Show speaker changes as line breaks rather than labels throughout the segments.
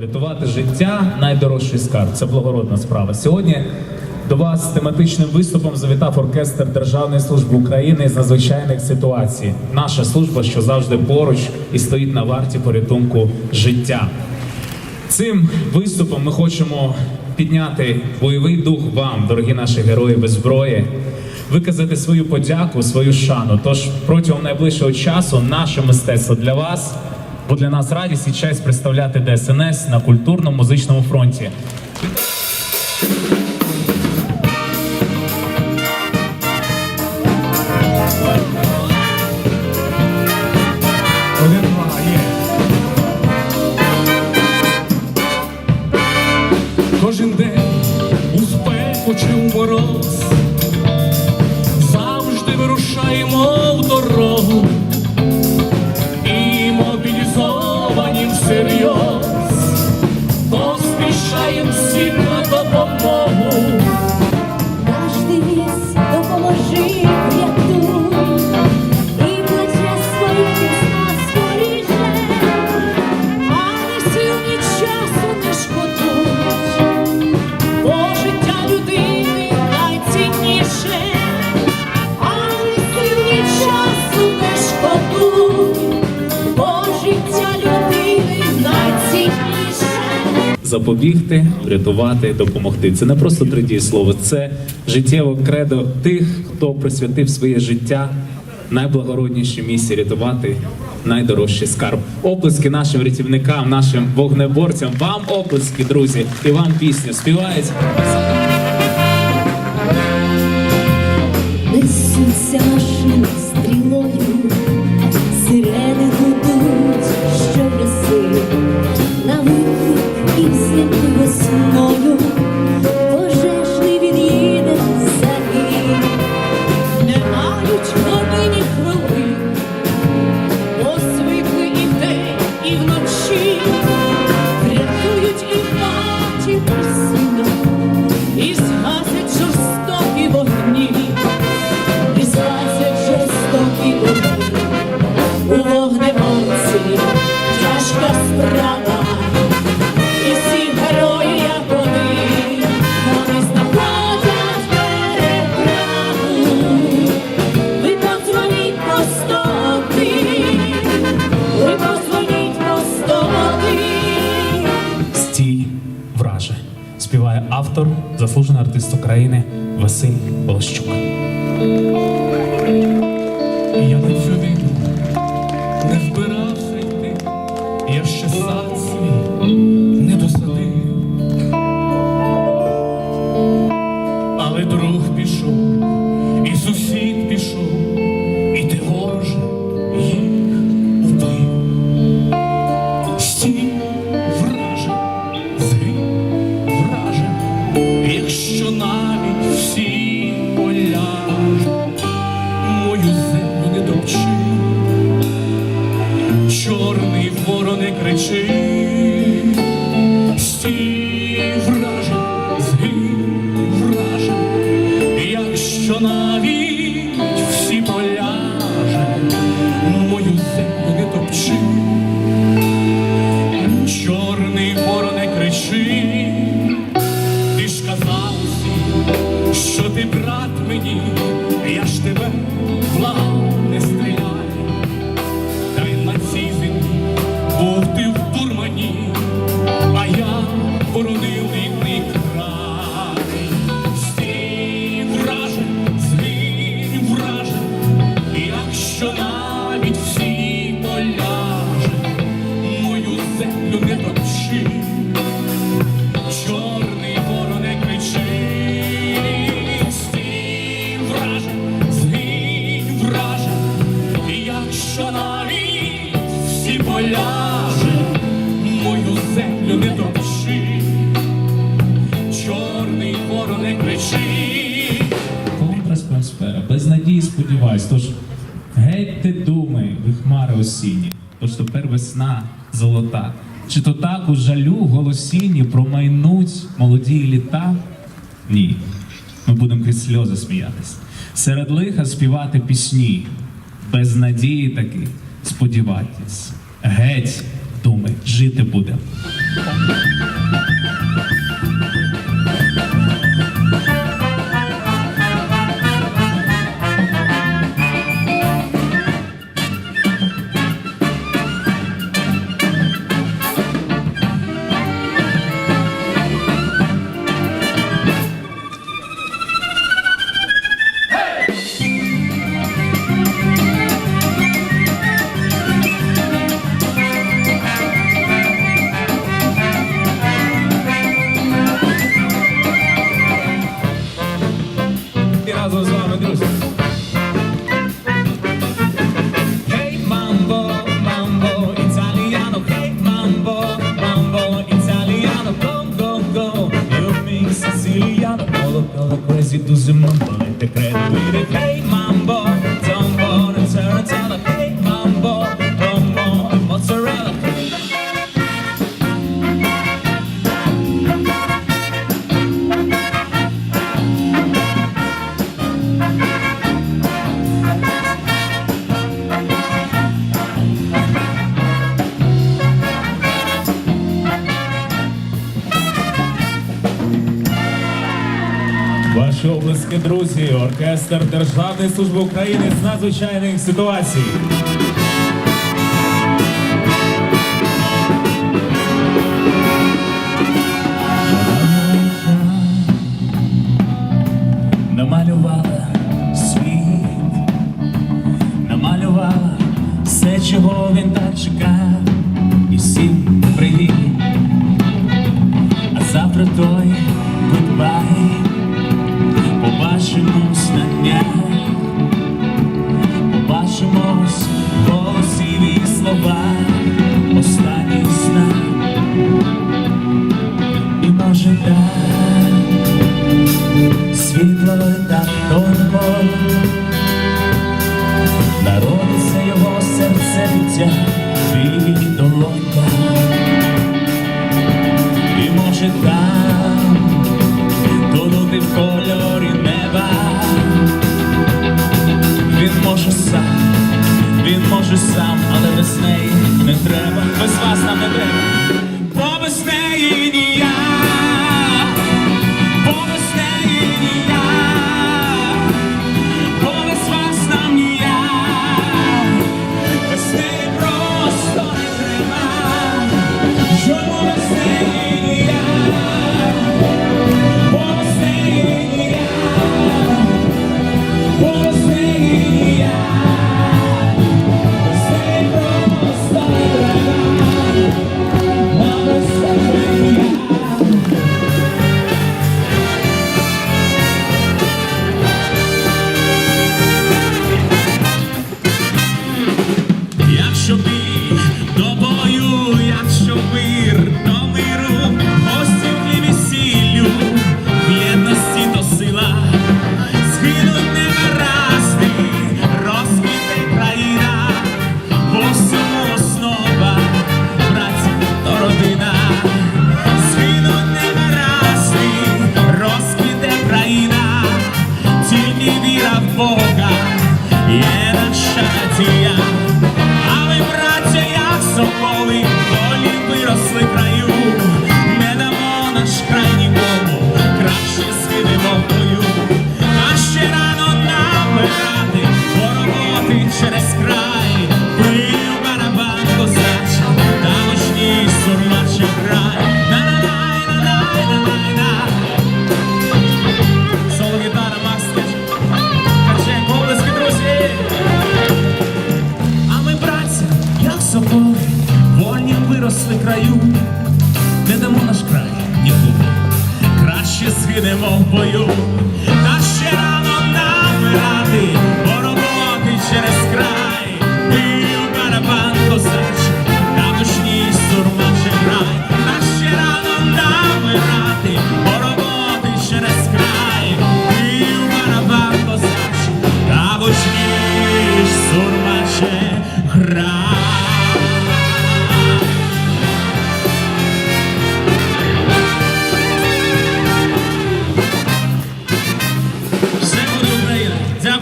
Рятувати життя найдорожчий скарб. Це благородна справа. Сьогодні до вас з тематичним виступом завітав оркестр Державної служби України з надзвичайних ситуацій. Наша служба, що завжди поруч і стоїть на варті порятунку життя. Цим виступом ми хочемо підняти бойовий дух вам, дорогі наші герої без зброї, виказати свою подяку, свою шану. Тож протягом найближчого часу наше мистецтво для вас, бо для нас радість і честь представляти ДСНС на культурно-музичному фронті.
Кожен день у спеку чи у мороз. Завжди вирушаємо в дорогу
Запобігти, врятувати, допомогти. Це не просто три дієслова, це життєве кредо тих, хто присвятив своє життя найблагороднішій місії рятувати найдорожчий скарб. Оплески нашим рятівникам, нашим вогнеборцям. Вам оплески, друзі, і вам пісня співають.
Несуться
збирався йти, я ще сад Ти
думай, ви хмари осінні, то ж тепер весна золота. Чи то так у жалю голосінні промайнуть молоді літа? Ні, ми будемо крізь сльози сміятись. Серед лиха співати пісні, без надії таки сподіватись. Геть, думай, жити будемо. друзі, оркестр Державної служби України з надзвичайних ситуацій. Намалювала світ, намалювала все, чого він так чекає. should die.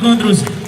outros.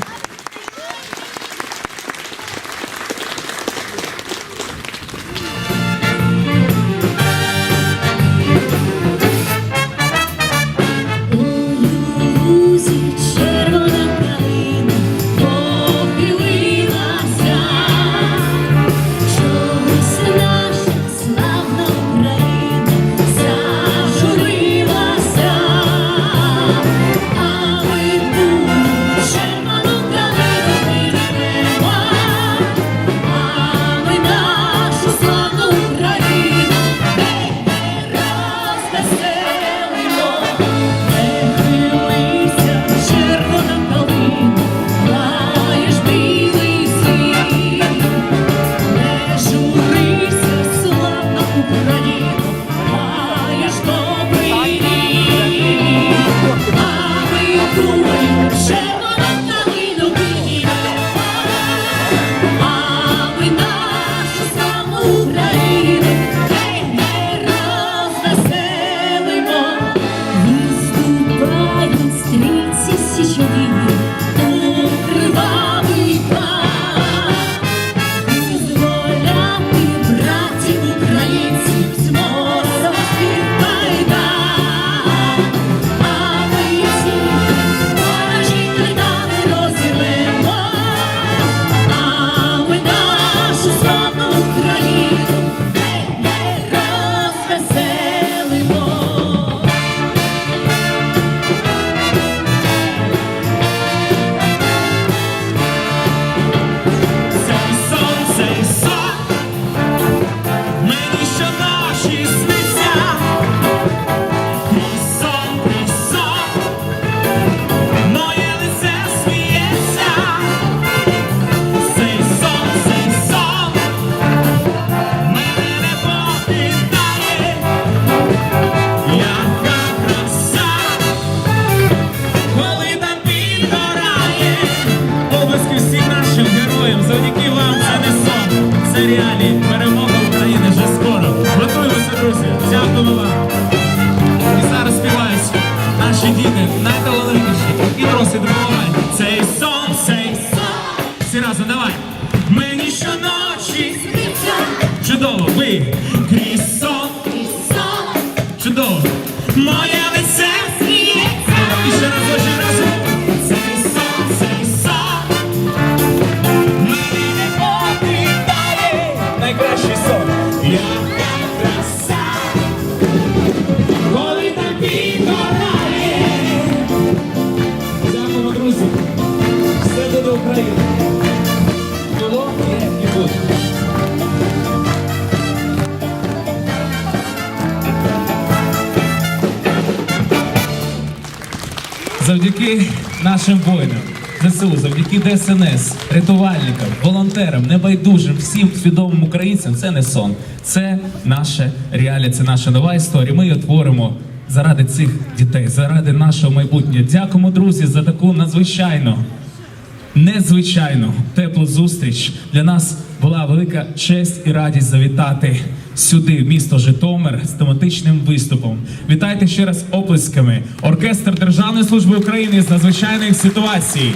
Мені щоночі. Чудово, ви крізь сон. Чудово. Лице сміється. І ще раз, ще раз. Цей сон, цей сон. Мені не покидає. Найкращий сон. Яка краса. Коли так підгорає. Дякуємо, друзі. Все буде Україна. Завдяки нашим воїнам, ЗСУ, завдяки ДСНС, рятувальникам, волонтерам, небайдужим, всім свідомим українцям, це не сон. Це наше реалія, це наша нова історія. Ми її творимо заради цих дітей, заради нашого майбутнього. Дякуємо, друзі, за таку надзвичайну незвичайну теплу зустріч. Для нас була велика честь і радість завітати сюди, в місто Житомир, з тематичним виступом. Вітайте ще раз оплесками. Оркестр Державної служби України з надзвичайних ситуацій.